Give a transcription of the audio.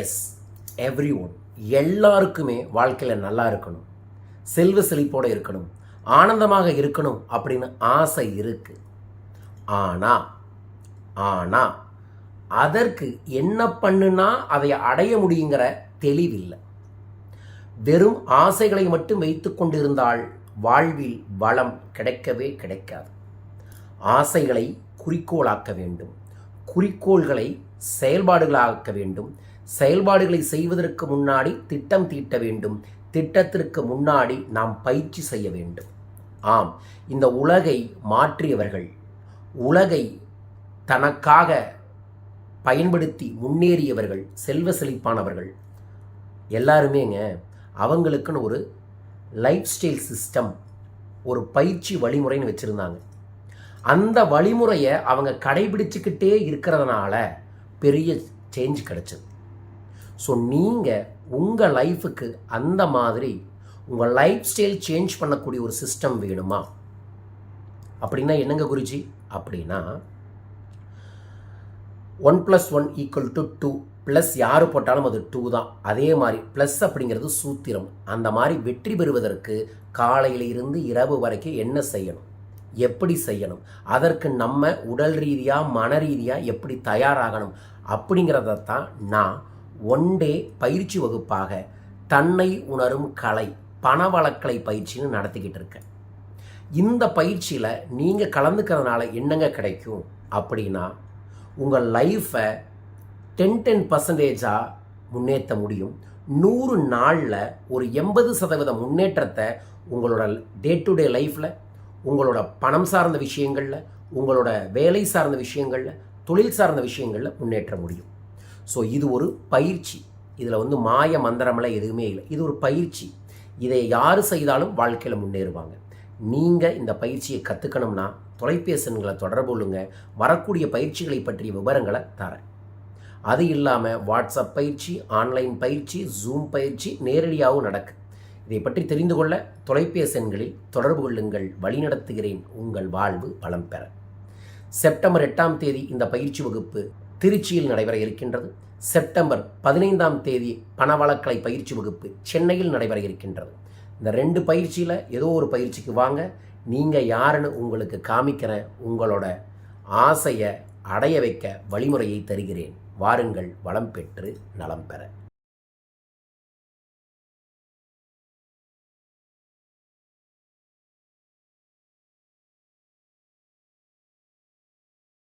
Yes every one எல்லாருக்குமே வாழ்க்கையில் நல்லா இருக்கணும். செல்வ செழிப்போடு இருக்கணும். ஆனந்தமாக இருக்கணும் அப்படின்னு ஆசை இருக்குது ஆனால் ஆனால் அதற்கு என்ன பண்ணுனா அதை அடைய முடியுங்கிற தெளிவில்லை. வெறும் ஆசைகளை மட்டும் வைத்து கொண்டிருந்தால் வாழ்வில் வளம் கிடைக்கவே கிடைக்காது. ஆசைகளை குறிக்கோளாக்க வேண்டும். குறிக்கோள்களை செயல்பாடுகளாக்க வேண்டும். செயல்பாடுகளை செய்வதற்கு முன்னாடி திட்டம் தீட்ட வேண்டும். திட்டத்திற்கு முன்னாடி நாம் பயிற்சி செய்ய வேண்டும். ஆம் இந்த உலகை மாற்றியவர்கள். உலகை தனக்காக பயன்படுத்தி முன்னேறியவர்கள் செல்வ செழிப்பானவர்கள். எல்லாருமேங்க அவங்களுக்குன்னு ஒரு லைஃப் ஸ்டைல் சிஸ்டம் ஒரு பயிற்சி வழிமுறைன்னு வச்சுருந்தாங்க. அந்த வழிமுறையை அவங்க கடைபிடிச்சிக்கிட்டே இருக்கிறதுனால பெரிய சேஞ்ச் கிடச்சிது. ஸோ நீங்கள் உங்கள் லைஃபுக்கு அந்த மாதிரி உங்கள் லைஃப் ஸ்டைல் சேஞ்ச் பண்ணக்கூடிய ஒரு சிஸ்டம் வேணுமா? அப்படின்னா என்னங்க குருஜி? அப்படின்னா one plus one equal to two plus யார் போட்டாலும் அது டூ தான். அதே மாதிரி ப்ளஸ் அப்படிங்கிறது சூத்திரம். அந்த மாதிரி வெற்றி பெறுவதற்கு காலையில் இருந்து இரவு வரைக்கும் என்ன செய்யணும்? எப்படி செய்யணும்? அதற்கு நம்ம உடல் ரீதியாக மன ரீதியாக எப்படி தயாராகணும்? அப்படிங்கிறத தான் நான் ஒன் டே பயிற்சி வகுப்பாக தன்னை உணரும் கலை பணவளக்கலை பயிற்சின்னு நடத்திக்கிட்டு இருக்கேன். இந்த பயிற்சியில் நீங்கள் கலந்துக்கிறதுனால என்னங்க கிடைக்கும் அப்படின்னா உங்கள் லைஃப்பை டென் டென் பர்சன்டேஜாக முன்னேற்ற முடியும். நூறு நாளில் ஒரு எண்பது சதவீத முன்னேற்றத்தை உங்களோட டே டு டே லைஃப்பில் உங்களோட பணம் சார்ந்த விஷயங்களில் உங்களோட வேலை சார்ந்த விஷயங்களில் தொழில் சார்ந்த விஷயங்களில் முன்னேற்ற முடியும். ஸோ இது ஒரு பயிற்சி. இதில் வந்து மாய மந்திரமெல்லாம் எதுவுமே இல்லை. இது ஒரு பயிற்சி. இதை யார் செய்தாலும் வாழ்க்கையில் முன்னேறுவாங்க. நீங்கள் இந்த பயிற்சியை கற்றுக்கணும்னா தொலைபேசன்களை தொடர்பு கொள்ளுங்க. வரக்கூடிய பயிற்சிகளை பற்றிய விவரங்களை தரேன். அது இல்லாமல் வாட்ஸ்அப் பயிற்சி ஆன்லைன் பயிற்சி ஜூம் பயிற்சி நேரடியாகவும் நடக்கு. இதை பற்றி தெரிந்து கொள்ள தொலைபேசன்களில் தொடர்பு கொள்ளுங்கள். வழிநடத்துகிறேன். உங்கள் வாழ்வு வளம் பெற. செப்டம்பர் எட்டாம் தேதி இந்த பயிற்சி வகுப்பு திருச்சியில் நடைபெற இருக்கின்றது. செப்டம்பர் பதினைந்தாம் தேதி பணவளக்கலை பயிற்சி வகுப்பு சென்னையில் நடைபெற இருக்கின்றது இந்த ரெண்டு பயிற்சியில் ஏதோ ஒரு பயிற்சிக்கு வாங்க நீங்கள் யாருன்னு உங்களுக்கு காமிக்கிற உங்களோட ஆசையை அடைய வைக்க வழிமுறையை தருகிறேன். வாருங்கள் வளம் பெற்று நலம் பெற.